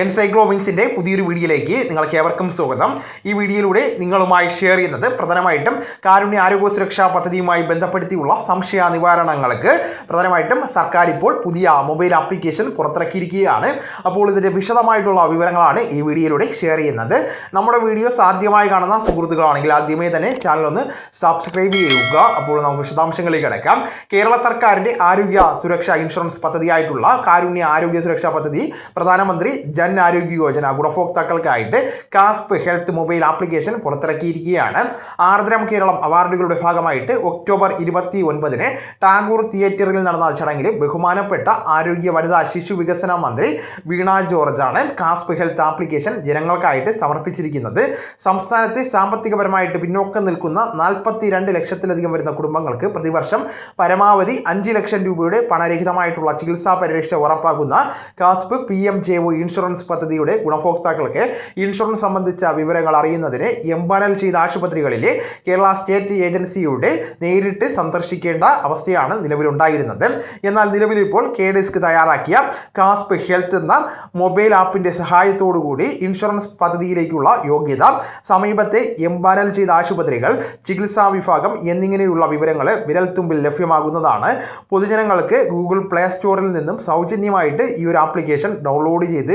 എൻസൈക്ലോമിങ്സിന്റെ പുതിയൊരു വീഡിയോയിലേക്ക് നിങ്ങൾക്ക് ഏവർക്കും സ്വാഗതം. ഈ വീഡിയോയിലൂടെ നിങ്ങളുമായി ഷെയർ ചെയ്യുന്നത് പ്രധാനമായിട്ടും കാരുണ്യ ആരോഗ്യ സുരക്ഷാ പദ്ധതിയുമായി ബന്ധപ്പെടുത്തിയുള്ള സംശയ നിവാരണങ്ങൾക്ക് പ്രധാനമായിട്ടും സർക്കാർ ഇപ്പോൾ പുതിയ മൊബൈൽ ആപ്ലിക്കേഷൻ പുറത്തിറക്കിയിരിക്കുകയാണ്. അപ്പോൾ ഇതിന്റെ വിശദമായിട്ടുള്ള വിവരങ്ങളാണ് ഈ വീഡിയോയിലൂടെ ഷെയർ ചെയ്യുന്നത്. നമ്മുടെ വീഡിയോസ് ആദ്യമായി കാണുന്ന സുഹൃത്തുക്കളാണെങ്കിൽ ആദ്യമേ തന്നെ ചാനൽ ഒന്ന് സബ്സ്ക്രൈബ് ചെയ്യുക. അപ്പോൾ നമുക്ക് വിശദാംശങ്ങളിലേക്ക് കിടക്കാം. കേരള സർക്കാരിന്റെ ആരോഗ്യ സുരക്ഷാ ഇൻഷുറൻസ് പദ്ധതിയായിട്ടുള്ള കാരുണ്യ ആരോഗ്യ സുരക്ഷാ പദ്ധതി പ്രധാനമന്ത്രി ജൻ ആരോഗ്യ യോജന ഗുണഭോക്താക്കൾക്കായിട്ട് കാസ്പ് ഹെൽത്ത് മൊബൈൽ ആപ്ലിക്കേഷൻ പുറത്തിറക്കിയിരിക്കുകയാണ്. ആർദ്രം കേരളം അവാർഡുകളുടെ ഭാഗമായിട്ട് ഒക്ടോബർ ഇരുപത്തി ഒൻപതിന് ടാഗൂർ തിയേറ്ററിൽ നടന്ന ചടങ്ങിൽ ബഹുമാനപ്പെട്ട ആരോഗ്യ വനിതാ ശിശു വികസന മന്ത്രി വീണ ജോർജാണ് കാസ്പ് ഹെൽത്ത് ആപ്ലിക്കേഷൻ ജനങ്ങൾക്കായിട്ട് സമർപ്പിച്ചിരിക്കുന്നത്. സംസ്ഥാനത്തെ സാമ്പത്തികപരമായിട്ട് പിന്നോക്കം നിൽക്കുന്ന നാൽപ്പത്തി രണ്ട് ലക്ഷത്തിലധികം വരുന്ന കുടുംബങ്ങൾക്ക് പ്രതിവർഷം പരമാവധി അഞ്ച് ലക്ഷം രൂപയുടെ പണരഹിതമായിട്ടുള്ള ചികിത്സാ പരിരക്ഷ ഉറപ്പാക്കുന്ന KASP P M J O insurance പദ്ധതിയുടെ ഗുണഭോക്താക്കൾക്ക് ഇൻഷുറൻസ് സംബന്ധിച്ച വിവരങ്ങൾ അറിയുന്നതിന് എംപാനൽ ചെയ്ത ആശുപത്രികളിലെ കേരള സ്റ്റേറ്റ് ഏജൻസിയുടെ നേരിട്ട് സന്ദർശിക്കേണ്ട അവസ്ഥയാണ് നിലവിലുണ്ടായിരുന്നത്. എന്നാൽ നിലവിലിപ്പോൾ കെ ഡിസ്ക് തയ്യാറാക്കിയ കാസ്പ് ഹെൽത്ത് എന്ന മൊബൈൽ ആപ്പിന്റെ സഹായത്തോടുകൂടി ഇൻഷുറൻസ് പദ്ധതിയിലേക്കുള്ള യോഗ്യത സമീപത്തെ എംപാനൽ ചെയ്ത ആശുപത്രികൾ ചികിത്സാ വിഭാഗം എന്നിങ്ങനെയുള്ള വിവരങ്ങൾ വിരൽത്തുമ്പിൽ ലഭ്യമാകുന്നതാണ്. പൊതുജനങ്ങൾക്ക് ഗൂഗിൾ പ്ലേ സ്റ്റോറിൽ നിന്നും സൗജന്യമായിട്ട് ഈ ഒരു ആപ്ലിക്കേഷൻ ഡൗൺലോഡ് ചെയ്ത്